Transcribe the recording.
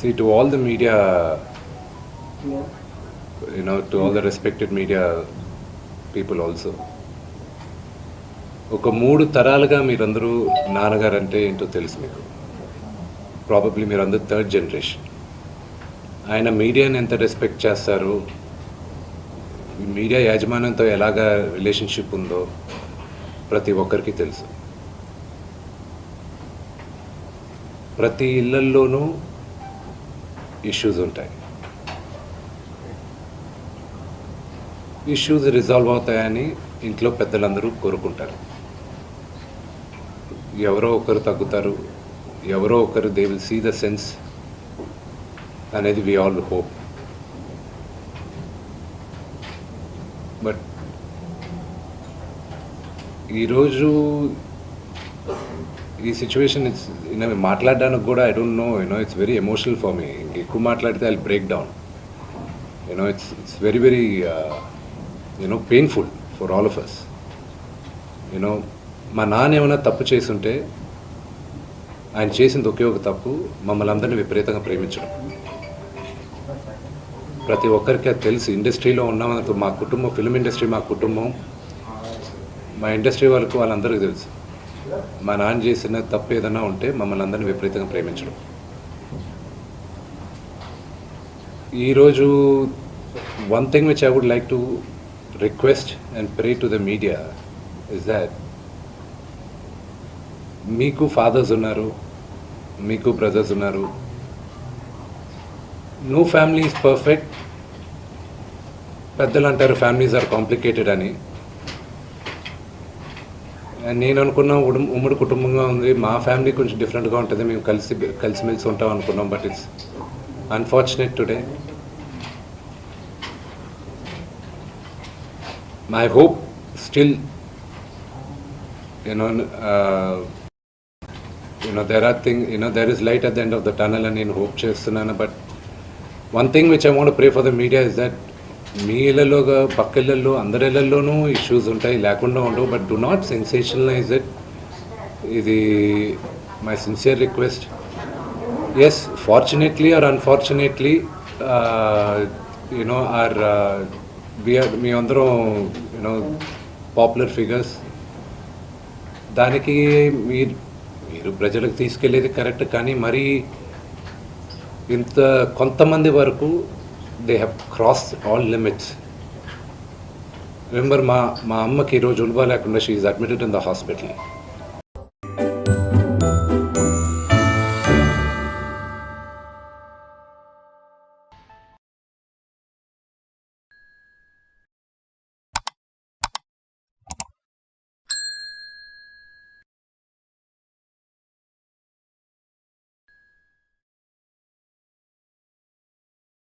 See, to all the media, you know, to all the respected media people also. ఒక మూడు తరాలుగా మీరందరూ నాన్నగారు అంటే ఏంటో తెలుసు మీకు. ప్రాబబ్లీ మీరందరూ థర్డ్ జనరేషన్ ఆయన మీడియాని ఎంత రెస్పెక్ట్ చేస్తారు? మీడియా యాజమాన్యంతో ఎలాగా రిలేషన్షిప్ ఉందో ప్రతి ఒక్కరికి తెలుసు. ప్రతి ఇళ్ళల్లోనూ ఇష్యూస్ ఉంటాయి. ఇష్యూస్ రిజాల్వ్ అవుతాయని ఇంట్లో పెద్దలందరూ కోరుకుంటారు. ఎవరో ఒకరు తగ్గుతారు ఎవరో ఒకరు they will see the sense అనేది వి ఆల్ హోప్ బట్ ఈరోజు ఈ సిచ్యువేషన్ ఇట్స్ మాట్లాడడానికి కూడా I don't know you know it's very emotional for me ఎక్కువ మాట్లాడితే I break down you know it's it's very very you know painful for all of us you know మా నాన్న ఏమైనా తప్పు చేసుంటే ఆయన చేసింది ఒకే ఒక తప్పు మమ్మల్ని అందరినీ విపరీతంగా ప్రేమించడం. ప్రతి ఒక్కరికి అది తెలుసు. ఇండస్ట్రీలో ఉన్నామనుకో మా కుటుంబం ఫిల్మ్ ఇండస్ట్రీ మా కుటుంబం మా ఇండస్ట్రీ వాళ్ళకు వాళ్ళందరికీ తెలుసు. మా నాన్న చేసిన తప్పు ఏదైనా ఉంటే మమ్మల్ని అందరినీ విపరీతంగా ప్రేమించడం. ఈరోజు one thing which I would like to request and pray to the media is that మీకు ఫాదర్స్ ఉన్నారు మీకు బ్రదర్స్ ఉన్నారు. నో ఫ్యామిలీ ఈజ్ పర్ఫెక్ట్ పెద్దలు అంటారు ఫ్యామిలీస్ ఆర్ కాంప్లికేటెడ్ అని. నేను అనుకున్న ఉమ్మడి ఉమ్మడి కుటుంబంగా ఉంది. మా ఫ్యామిలీ కొంచెం డిఫరెంట్గా ఉంటుంది. మేము కలిసి కలిసిమెలిసి ఉంటాం అనుకున్నాం but it's unfortunate today my hope still you know you know there are thing you know there is light at the end of the tunnel అని నేను హోప్ చేస్తున్నాను. But one thing which I want pray for the media is that మీ ఇళ్ళలోగా పక్క ఇళ్ళల్లో అందరి ఇళ్ళల్లోనూ issues ఉంటాయి లేకుండా ఉండవు. But do not sensationalize it ఇది my sincere request is fortunately or unfortunately you know or we're మీ అందరం యూనో పాపులర్ ఫిగర్స్ దానికి మీరు మీరు ప్రజలకు తీసుకెళ్ళేది కరెక్ట్ కానీ మరీ ఇంత కొంతమంది వరకు they have cross all limits remember మా మా అమ్మకి ఈరోజు ఉల్బా లేకుండా she is admitted in the hospital